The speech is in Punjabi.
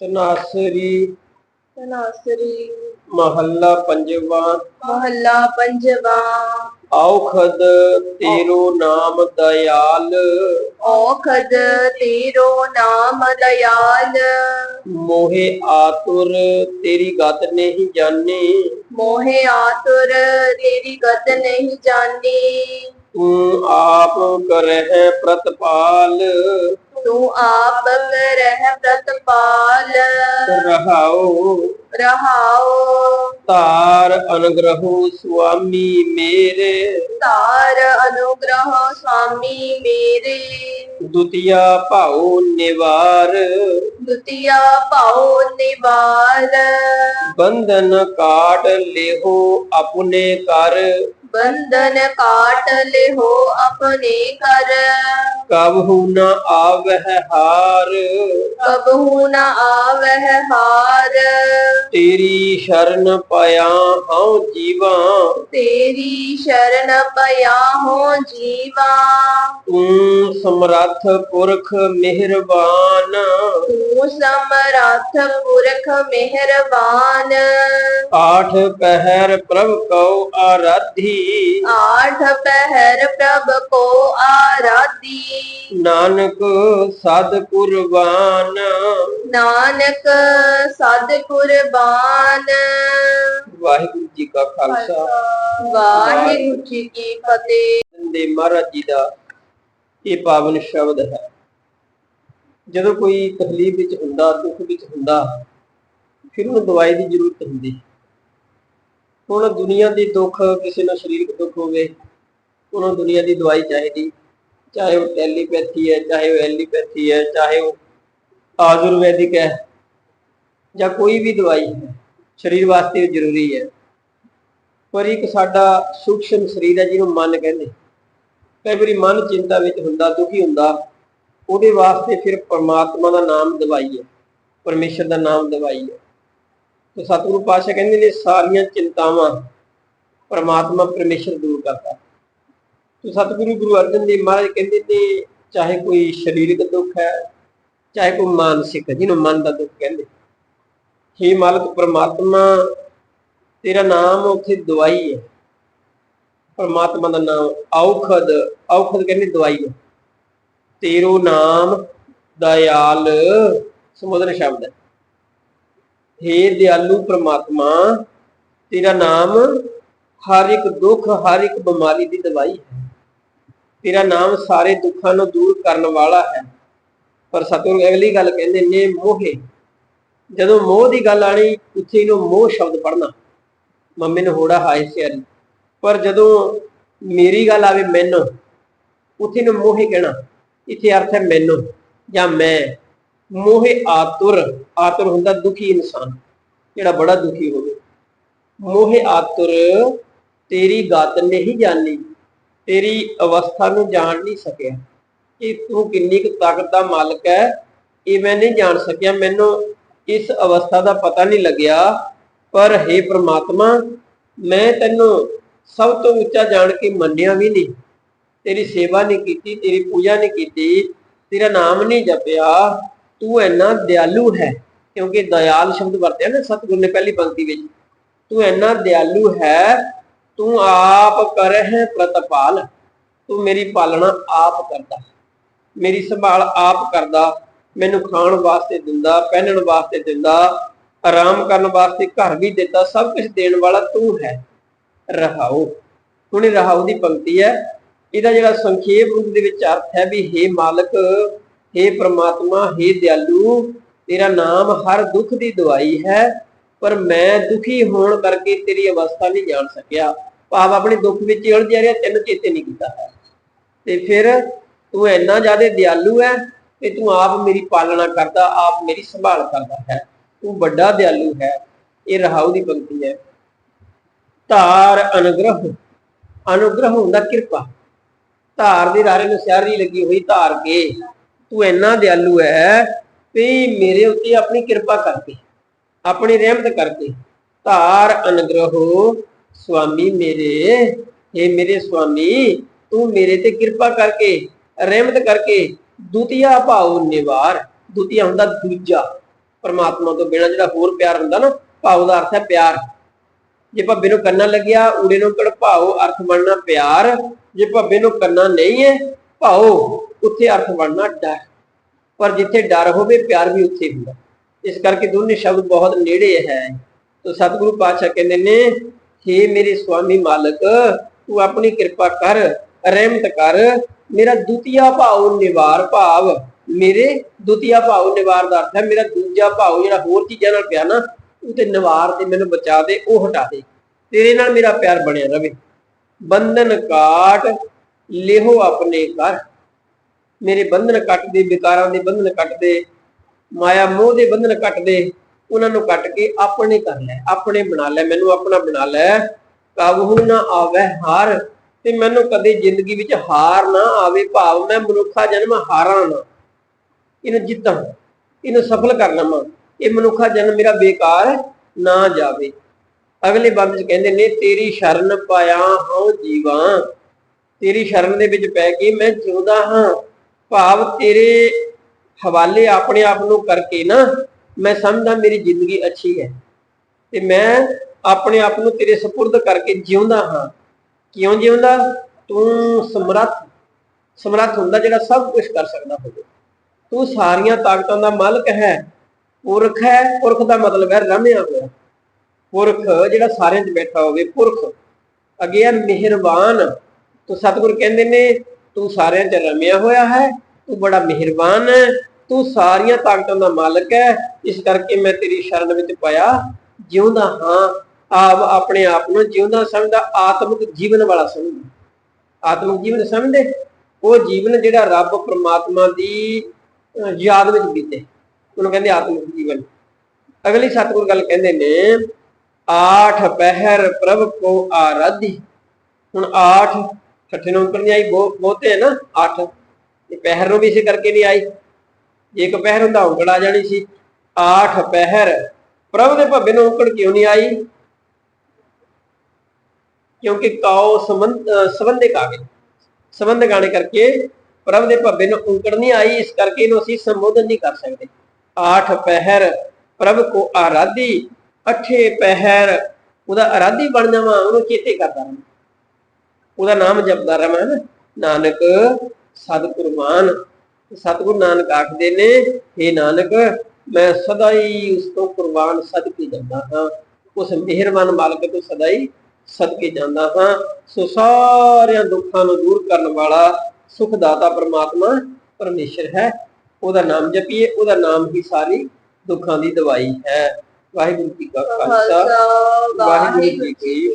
ਤਨਾਸਰੀ। ਤਨਾਸਰੀ। ਮਹੱਲਾ ਪੰਜਵਾਂ। ਮਹੱਲਾ ਪੰਜਵਾ। ਔਖਦ ਤੇਰੋ ਨਾਮ ਦਇਆਲ। ਔਖਦ ਤੇਰੋ ਨਾਮ ਦਇਆਲ। ਮੋਹਿ ਆਤੁਰ ਤੇਰੀ ਗਤ ਨਹੀਂ ਜਾਣੀ। ਮੋਹਿ ਆਤੁਰ ਤੇਰੀ ਗਤ ਨਹੀਂ ਜਾਣੀ। ਤੂੰ ਆਪ ਕਰਹਿ ਪ੍ਰਤਪਾਲ। ਤੂੰ ਆਪ ਕਰਹਿ ਪ੍ਰਤਪਾਲ ਰਹਾਉ ਰਹਾਉ ਤਾਰ ਅਨਗ੍ਰਹੋ ਸੁਆਮੀ ਮੇਰੇ। ਤਾਰ ਅਨੁਗ੍ਰਹ ਸੁਆਮੀ ਮੇਰੇ। ਦੁਤੀਆ ਭਾਉ ਨਿਵਾਰ। ਦੁਤੀਆ ਭਾਉ ਨਿਵਾਰ। ਬੰਧਨ ਕਾਟ ਲਿਹੋ ਆਪਣੇ ਕਰ ਬੰਧਨ ਕਾਟ ਲਿਹੋ ਆਪਣੇ ਕਰ ਕਬਹੂ ਨ ਆਵਹਿ ਹਾਰ। ਕਬਹੂ ਨ ਆਵਹਿ ਹਾਰ। ਤੇਰੀ ਸ਼ਰਨ ਪਿਆ ਹਉ ਜੀਵਾ। ਤੇਰੀ ਸ਼ਰਨ ਪਿਆ ਹੋ ਜੀਵਾ। ਤੂੰ ਸਮਰੱਥ ਪੁਰਖ ਮਿਹਰਬਾਨ। ਤੂੰ ਸਮਰੱਥ ਪੁਰਖ ਮਿਹਰਬਾਨ। ਆਠ ਪਹਿਰ ਪ੍ਰਭ ਕਉ ਆਰਾਧੀ। ਆਠ ਪਹਿਰ ਪ੍ਰਭ ਕੋ ਆਰਾਧੀ। ਨਾਨਕ ਸਦ ਕੁਰਬਾਨ। ਨਾਨਕ ਸਦ ਕੁਰਬਾਨ। ਵਾਹਿਗੁਰੂ ਜੀ ਕਾ ਖਾਲਸਾ। ਵਾਹਿਗੁਰੂ ਜੀ ਕੀ ਫਤਿਹ। ਦੇ ਮਹਾਰਾਜ ਜੀ ਦਾ ਇਹ ਪਾਵਨ ਸ਼ਬਦ ਹੈ। ਜਦੋਂ ਕੋਈ ਤਕਲੀਫ ਵਿੱਚ ਹੁੰਦਾ ਦੁੱਖ ਵਿੱਚ ਹੁੰਦਾ ਫਿਰ ਉਹਨੂੰ ਦਵਾਈ ਦੀ ਜ਼ਰੂਰਤ ਹੁੰਦੀ। ਹੁਣ ਦੁਨੀਆ ਦੀ ਦੁੱਖ, ਕਿਸੇ ਨੂੰ ਸਰੀਰਕ ਦੁੱਖ ਹੋਵੇ ਉਹਨੂੰ ਦੁਨੀਆ ਦੀ ਦਵਾਈ ਚਾਹੀਦੀ। ਚਾਹੇ ਉਹ ਟੈਲੀਪੈਥੀ ਹੈ, ਚਾਹੇ ਉਹ ਐਲੀਪੈਥੀ ਹੈ, ਚਾਹੇ ਉਹ ਆਯੁਰਵੈਦਿਕ ਹੈ, ਜਾਂ ਕੋਈ ਵੀ ਦਵਾਈ ਹੈ ਸਰੀਰ ਵਾਸਤੇ ਜ਼ਰੂਰੀ ਹੈ। ਪਰ ਇੱਕ ਸਾਡਾ ਸੂਖਸ਼ਮ ਸਰੀਰ ਹੈ ਜਿਹਨੂੰ ਮਨ ਕਹਿੰਦੇ। ਕਈ ਵਾਰੀ ਮਨ ਚਿੰਤਾ ਵਿੱਚ ਹੁੰਦਾ, ਦੁਖੀ ਹੁੰਦਾ, ਉਹਦੇ ਵਾਸਤੇ ਫਿਰ ਪਰਮਾਤਮਾ ਦਾ ਨਾਮ ਦਵਾਈ ਹੈ, ਪਰਮੇਸ਼ਰ ਦਾ ਨਾਮ ਦਵਾਈ ਹੈ। ਤੇ ਸਤਿਗੁਰੂ ਪਾਤਸ਼ਾਹ ਕਹਿੰਦੇ ਨੇ ਸਾਰੀਆਂ ਚਿੰਤਾਵਾਂ ਪਰਮਾਤਮਾ ਪਰਮੇਸ਼ਰ ਦੂਰ ਕਰਦਾ। ਤੇ ਸਤਿਗੁਰੂ ਗੁਰੂ ਅਰਜਨ ਦੇਵ ਮਹਾਰਾਜ ਕਹਿੰਦੇ ਨੇ, ਚਾਹੇ ਕੋਈ ਸਰੀਰਕ ਦੁੱਖ ਹੈ, ਚਾਹੇ ਕੋਈ ਮਾਨਸਿਕ, ਜਿਹਨੂੰ ਮਨ ਦਾ ਦੁੱਖ ਕਹਿੰਦੇ। ਹੇ ਮਾਲਕ, ਪਰਮਾਤਮਾ, ਤੇਰਾ ਨਾਮ ਉੱਥੇ ਦਵਾਈ ਹੈ। ਪਰਮਾਤਮਾ ਦਾ ਨਾਮ ਔਖਦ ਔਖਦ ਕਹਿੰਦੇ ਦਵਾਈ ਹੈ। ਤੇਰੋ ਨਾਮ ਦਇਆਲ ਸਮੁੰਦਰ ਸ਼ਬਦ ਹੈ। ਹੇ ਦਿਆਲੂ ਪ੍ਰਮਾਤਮਾ, ਤੇਰਾ ਨਾਮ ਹਰ ਇੱਕ ਦੁੱਖ, ਹਰ ਇੱਕ ਬਿਮਾਰੀ ਦੀ ਦਵਾਈ ਹੈ। ਤੇਰਾ ਨਾਮ ਸਾਰੇ ਦੁੱਖਾਂ ਨੂੰ ਦੂਰ ਕਰਨ ਵਾਲਾ ਹੈ। ਪਰ ਸਤਿਗੁਰੂ ਅਗਲੀ ਗੱਲ ਕਹਿੰਦੇ ਨੇ, ਮੋਹੇ, ਜਦੋਂ ਮੋਹ ਦੀ ਗੱਲ ਆਣੀ, ਉੱਥੇ ਇਹਨੂੰ ਮੋਹ ਸ਼ਬਦ ਪੜਨਾ ਮੰਮੀ ਨੂੰ ਹੋੜਾ ਹਾਏ ਸਿਆਰੀ। ਪਰ ਜਦੋਂ ਮੇਰੀ ਗੱਲ ਆਵੇ ਮੈਨੂੰ, ਉੱਥੇ ਨੂੰ ਮੋਹੇ ਕਹਿਣਾ। ਇੱਥੇ ਅਰਥ ਹੈ ਮੈਨੂੰ ਜਾਂ ਮੈਂ। ਮੋਹੇ ਆਤੁਰ ਆਤੁਰ ਹੁੰਦਾ ਦੁਖੀ ਇਨਸਾਨ, ਜਿਹੜਾ ਬੜਾ ਦੁਖੀ ਹੋਵੇ। ਮੋਹੇ ਆਤੁਰ, ਤੇਰੀ ਗਤ ਨਹੀਂ ਜਾਣੀ, ਤੇਰੀ ਅਵਸਥਾ ਨੂੰ ਜਾਣ ਨਹੀਂ ਸਕਿਆ। ਕਿ ਤੂੰ ਕਿੰਨੀ ਕੁ ਤਾਕਤ ਦਾ ਮਾਲਕ ਹੈ, ਇਹ ਮੈਂ ਨਹੀਂ ਜਾਣ ਸਕਿਆ। ਮੈਨੂੰ ਇਸ ਅਵਸਥਾ ਦਾ ਪਤਾ ਨਹੀਂ ਲੱਗਿਆ। ਪਰ हे ਪ੍ਰਮਾਤਮਾ, ਮੈਂ ਤੈਨੂੰ ਸਭ ਤੋਂ ਉੱਚਾ ਜਾਣ ਕੇ ਮੰਨਿਆ ਵੀ ਨਹੀਂ। ਤੇਰੀ ਸੇਵਾ ਨਹੀਂ ਕੀਤੀ, ਤੇਰੀ ਪੂਜਾ ਨਹੀਂ ਕੀਤੀ, ਤੇਰਾ ਨਾਮ ਨਹੀਂ ਜਪਿਆ। ਤੂੰ ਇੰਨਾ ਦਿਆਲੂ ਹੈ, ਕਿਉਂਕਿ ਦਇਆਲ ਸ਼ਬਦ ਵਰਤਿਆ ਨਾ ਸਤਿਗੁਰ ਨੇ ਪਹਿਲੀ ਪੰਕਤੀ ਵਿੱਚ, ਤੂੰ ਇੰਨਾ ਦਿਆਲੂ ਹੈ, ਤੂੰ ਆਪ ਕਰਹਿ ਪ੍ਰਤਪਾਲ, ਤੂੰ ਮੇਰੀ ਪਾਲਣਾ ਆਪ ਕਰਦਾ, ਮੇਰੀ ਸੰਭਾਲ ਆਪ ਕਰਦਾ, ਮੈਨੂੰ ਖਾਣ ਵਾਸਤੇ ਦਿੰਦਾ, ਪਹਿਨਣ ਵਾਸਤੇ ਦਿੰਦਾ, ਆਰਾਮ ਕਰਨ ਵਾਸਤੇ ਘਰ ਵੀ ਦਿੱਤਾ, ਸਭ ਕੁਝ ਦੇਣ ਵਾਲਾ ਤੂੰ ਹੈ, ਰਹਾਉ। ਹੁਣ ਇਹ ਰਹਾਉ ਦੀ ਪੰਕਤੀ ਹੈ, ਇਹਦਾ ਜਿਹੜਾ ਸੰਖੇਪ ਰੂਪ ਦੇ ਵਿੱਚ ਅਰਥ ਹੈ ਵੀ हे ਮਾਲਕ हे ਪ੍ਰਮਾਤਮਾ हे ਦਿਆਲੂ, ਤੇਰਾ ਨਾਮ ਹਰ ਦੁੱਖ ਦੀ ਦਵਾਈ ਹੈ, ਪਰ ਮੈਂ ਦੁਖੀ ਹੋਣ ਕਰਕੇ ਤੇਰੀ ਅਵਸਥਾ ਨਹੀਂ ਜਾਣ ਸਕਿਆ। ਭਾਵ ਆਪਣੇ ਦੁੱਖ ਵਿੱਚ ਹੀ ਰਿਹਾ, ਤੈਨੂੰ ਚੇਤੇ ਨਹੀਂ ਕੀਤਾ ਹੈ। ਤੇ ਫਿਰ ਤੂੰ ਇੰਨਾ ਜ਼ਿਆਦਾ ਦਿਆਲੂ ਹੈ ਕਿ ਤੂੰ ਆਪ ਮੇਰੀ ਪਾਲਣਾ ਕਰਦਾ, ਆਪ ਮੇਰੀ ਸੰਭਾਲ ਕਰਦਾ ਹੈ। ਤੂੰ ਵੱਡਾ ਦਿਆਲੂ ਹੈ, ਇਹ ਰਹਾਉ ਦੀ ਪੰਕਤੀ ਹੈ। ਧਾਰ ਅਨੁਗ੍ਰਹ ਅਨੁਗ੍ਰਹ ਹੁੰਦਾ ਕਿਰਪਾ। ਧਾਰ ਦੇ ਰਾਰੇ ਨੂੰ ਸਿਆਰੀ ਲੱਗੀ ਹੋਈ ਧਾਰ ਕੇ। ਤੂੰ ਇੰਨਾ ਦਿਆਲੂ ਹੈ ਵੀ ਮੇਰੇ ਉੱਤੇ ਆਪਣੀ ਕਿਰਪਾ ਕਰਕੇ, ਆਪਣੀ ਰਹਿਮਤ ਕਰਕੇ ਧਾਰ ਅਨਗ੍ਰਹੋ ਸੁਆਮੀ ਮੇਰੇ हे ਮੇਰੇ ਸੁਆਮੀ, ਤੂੰ ਮੇਰੇ ਤੇ ਕਿਰਪਾ ਕਰਕੇ, ਰਹਿਮਤ ਕਰਕੇ ਦੁਤੀਆ ਭਾਉ ਨਿਵਾਰ। ਦੁਤੀਆ ਹੁੰਦਾ ਦੂਜਾ, ਪਰਮਾਤਮਾ ਤੋਂ ਬਿਨਾਂ ਜਿਹੜਾ ਹੋਰ ਪਿਆਰ ਹੁੰਦਾ ਨਾ ਭਾਵ ਦਾ ਅਰਥ ਹੈ ਪਿਆਰ। ਜੇ ਭੱਬੇ ਨੂੰ ਕੰਨਾ ਲੱਗਿਆ, ਊੜੇ ਨੂੰ ਕੜ ਅਰਥ ਬਣਨਾ ਪਿਆਰ। ਜੇ ਭੱਬੇ ਨੂੰ ਕੰਨਾ ਨਹੀਂ ਹੈ ਭਾਉ, ਉੱਥੇ ਅਰਥ ਬਣਨਾ ਡਰ। ਪਰ ਜਿੱਥੇ ਡਰ ਹੋਵੇ, ਪਿਆਰ ਵੀ ਉੱਥੇ ਹੁੰਦਾ। ਇਸ ਕਰਕੇ ਦੋਨੇ ਸ਼ਬਦ ਬਹੁਤ ਨੇੜੇ ਹੈ। ਤੋ ਸਤਿਗੁਰੂ ਪਾਤਸ਼ਾਹ ਕਹਿੰਦੇ ਨੇ हे ਮੇਰੇ ਸੁਆਮੀ ਮਾਲਕ, ਤੂੰ ਆਪਣੀ ਕਿਰਪਾ ਕਰ, ਰਹਿਮਤ ਕਰ। ਮੇਰਾ ਦੁਤੀਆ ਭਾਵ ਨਿਵਾਰ ਭਾਵ। ਮੇਰੇ ਦੁਤੀਆ ਭਾਵ ਨਿਵਾਰ ਦਾ ਅਰਥ ਹੈ, ਮੇਰਾ ਦੂਜਾ ਭਾਵ ਜਿਹੜਾ ਹੋਰ ਚੀਜ਼ਾਂ ਨਾਲ ਪਿਆ ਨਾ, ਉਹ ਤੇ ਨਿਵਾਰ ਤੇ ਮੈਨੂੰ ਬਚਾ ਦੇ, ਉਹ ਹਟਾ ਦੇ। ਤੇਰੇ ਨਾਲ ਮੇਰਾ ਪਿਆਰ ਬਣਿਆ ਰਵੇ। ਬੰਧਨ ਕਾਟ ਲੇਹੋ ਆਪਣੇ ਕਰ ਮੇਰੇ ਬੰਧਨ ਕੱਟ ਦੇ ਵਿਕਾਰਾਂ ਦੇ ਬੰਧਨ ਕੱਟ ਦੇ ਮਾਇਆ ਮੋਹ ਦੇ ਬੰਧਨ ਕੱਟ ਦੇ ਉਹਨਾਂ ਨੂੰ ਕੱਟ ਕੇ ਆਪਣੇ ਕਰ ਲੈ, ਆਪਣੇ ਬਣਾ ਲੈ, ਮੈਨੂੰ ਆਪਣਾ ਬਣਾ ਲੈ। ਕਾਬੂ ਨਾ ਆਵੇ ਹਾਰ, ਤੇ ਮੈਨੂੰ ਕਦੇ ਜ਼ਿੰਦਗੀ ਵਿੱਚ ਹਾਰ ਨਾ ਆਵੇ ਭਾਵ, ਮੈਂ ਮਨੁੱਖਾ ਜਨਮ ਹਾਰਾਂ ਨਾ। ਇਹਨੂੰ ਜਿੱਤਾਂ, ਇਹਨੂੰ ਸਫਲ ਕਰ ਲਵਾਂ। ਇਹ ਮਨੁੱਖਾ ਜਨਮ ਮੇਰਾ ਬੇਕਾਰ ਨਾ ਜਾਵੇ। ਅਗਲੇ ਬੰਦ ਚ ਕਹਿੰਦੇ ਨੇ, ਤੇਰੀ ਸ਼ਰਨ ਪਾਇਆ ਹਾਂ ਜੀਵਾਂ। ਤੇਰੀ ਸ਼ਰਨ ਦੇ ਵਿੱਚ ਪੈ ਕੇ ਮੈਂ ਜਿਉਂਦਾ ਹਾਂ ਭਾਵ ਤੇਰੇ ਹਵਾਲੇ ਆਪਣੇ ਆਪ ਨੂੰ ਕਰਕੇ ਨਾ ਮੈਂ ਸਮਝਦਾ ਮੇਰੀ ਜ਼ਿੰਦਗੀ ਅੱਛੀ ਹੈ ਤੇ ਮੈਂ ਆਪਣੇ ਆਪ ਨੂੰ ਤੇਰੇ ਸਪੁਰਦ ਕਰਕੇ ਜਿਉਂਦਾ ਹਾਂ। ਕਿਉਂ ਜਿਉਂਦਾ? ਤੂੰ ਸਮਰੱਥ ਸਮਰੱਥ ਹੁੰਦਾ ਜਿਹੜਾ ਸਭ ਕੁਝ ਕਰ ਸਕਦਾ ਹੋਵੇ। ਤੂੰ ਸਾਰੀਆਂ ਤਾਕਤਾਂ ਦਾ ਮਾਲਕ ਹੈ, ਪੁਰਖ ਹੈ, ਪੁਰਖ ਦਾ ਮਤਲਬ ਹੈ ਰਮਿਆ ਹੋਇਆ। ਪੁਰਖ ਜਿਹੜਾ ਸਾਰਿਆਂ 'ਚ ਬੈਠਾ ਹੋਵੇ, ਪੁਰਖ। ਅੱਗੇ ਹੈ ਮਿਹਰਬਾਨ। ਤੋ ਸਤਿਗੁਰ ਕਹਿੰਦੇ ਨੇ, ਤੂੰ ਸਾਰਿਆਂ 'ਚ ਰਮਿਆ ਹੋਇਆ ਹੈ, ਤੂੰ ਬੜਾ ਮਿਹਰਬਾਨ ਹੈ, ਤੂੰ ਸਾਰੀਆਂ ਤਾਕਤਾਂ ਦਾ ਮਾਲਕ ਹੈ, ਇਸ ਕਰਕੇ ਮੈਂ ਤੇਰੀ ਸ਼ਰਨ ਵਿੱਚ ਪਾਇਆ, ਜਿਉਂਦਾ ਹਾਂ, ਆਪ ਆਪਣੇ ਆਪ ਨੂੰ ਜਿਉਂਦਾ ਸਮਝਦਾ, ਆਤਮਿਕ ਜੀਵਨ ਵਾਲਾ ਸਮਝਦਾ। ਆਤਮਿਕ ਜੀਵਨ ਸਮਝਦੇ? ਉਹ ਜੀਵਨ ਜਿਹੜਾ ਰੱਬ ਪ੍ਰਮਾਤਮਾ ਦੀ ਯਾਦ ਵਿੱਚ ਬੀਤੇ। ਉਹਨੂੰ ਕਹਿੰਦੇ ਆਤਮਿਕ ਜੀਵਨ। ਅਗਲੀ ਸਤਿਗੁਰ ਗੱਲ ਕਹਿੰਦੇ ਨੇ, ਆਠ ਪਹਿਰ ਪ੍ਰਭ ਕੋ ਆਰਾਧੀ। ਹੁਣ ਆਠ ਠੱਠੇ ਨੂੰ ਉੱਪਰ ਨਹੀਂ ਆਈ, ਬਹੁ- ਬਹੁਤੇ ਹੈ ਨਾ, ਅੱਠ। ਇਹ ਪਹਿਰ ਨੂੰ ਵੀ ਇਸੇ ਕਰਕੇ ਨਹੀਂ ਆਈ। ਜੇ ਇੱਕ ਪਹਿਰ ਹੁੰਦਾ, ਔਂਕੜ ਆ ਜਾਣੀ ਸੀ। ਆਠ ਪਹਿਰ। ਪ੍ਰਭ ਦੇ ਭੱਬੇ ਨੂੰ ਔਂਕੜ ਕਿਉਂ ਨਹੀਂ ਆਈ? ਕਿਉਂਕਿ ਕਾਉ ਸੰਬੰਧ, ਅਹ ਸੰਬੰਧੇ ਸੰਬੰਧ ਗਾਣੇ ਕਰਕੇ ਪ੍ਰਭ ਦੇ ਭੱਬੇ ਨੂੰ ਔਂਕੜ ਨਹੀਂ ਆਈ, ਇਸ ਕਰਕੇ ਇਹਨੂੰ ਅਸੀਂ ਸੰਬੋਧਨ ਨਹੀਂ ਕਰ ਸਕਦੇ। ਆਠ ਪਹਿਰ। ਪ੍ਰਭ ਕੋ ਆਰਾਧੀ। ਅਠੇ ਪਹਿਰ। ਉਹਦਾ ਆਰਾਧੀ ਬਣ ਜਾਵਾਂ ਉਹਨੂੰ ਚੇਤੇ ਕਰਦਾ ਰਹਾਂ ਉਹਦਾ ਨਾਮ ਜਪਦਾ ਰਹਾਂ ਨਾ ਨਾਨਕ ਸਤਿਗੁਰਮਾਨ ਸਤਿਗੁਰ ਨਾਨਕ ਆਖਦੇ ਨੇ हे ਨਾਨਕ ਮੈਂ ਸਦਾ ਹੀ ਉਸ ਤੋਂ ਕੁਰਬਾਨ ਸਦਕੇ ਜਾਂਦਾ ਹਾਂ। ਉਸ ਮਿਹਰਬਾਨ ਮਾਲਕ ਤੋਂ ਸਦਾ ਹੀ ਸਦਕੇ ਜਾਂਦਾ ਹਾਂ। ਸੋ ਸਾਰਿਆਂ ਦੁੱਖਾਂ ਨੂੰ ਦੂਰ ਕਰਨ ਵਾਲਾ ਸੁਖ ਦਾਤਾ ਪ੍ਰਮਾਤਮਾ ਪਰਮੇਸ਼ਰ ਹੈ। ਉਹਦਾ ਨਾਮ ਜਪੀਏ ਉਹਦਾ ਨਾਮ ਹੀ ਸਾਰੀ ਦੁੱਖਾਂ ਦੀ ਦਵਾਈ ਹੈ। ਵਾਹਿਗੁਰੂ ਜੀ ਕਾ ਖਾਲਸਾ ਵਾਹਿਗੁਰੂ ਜੀ ਕੀ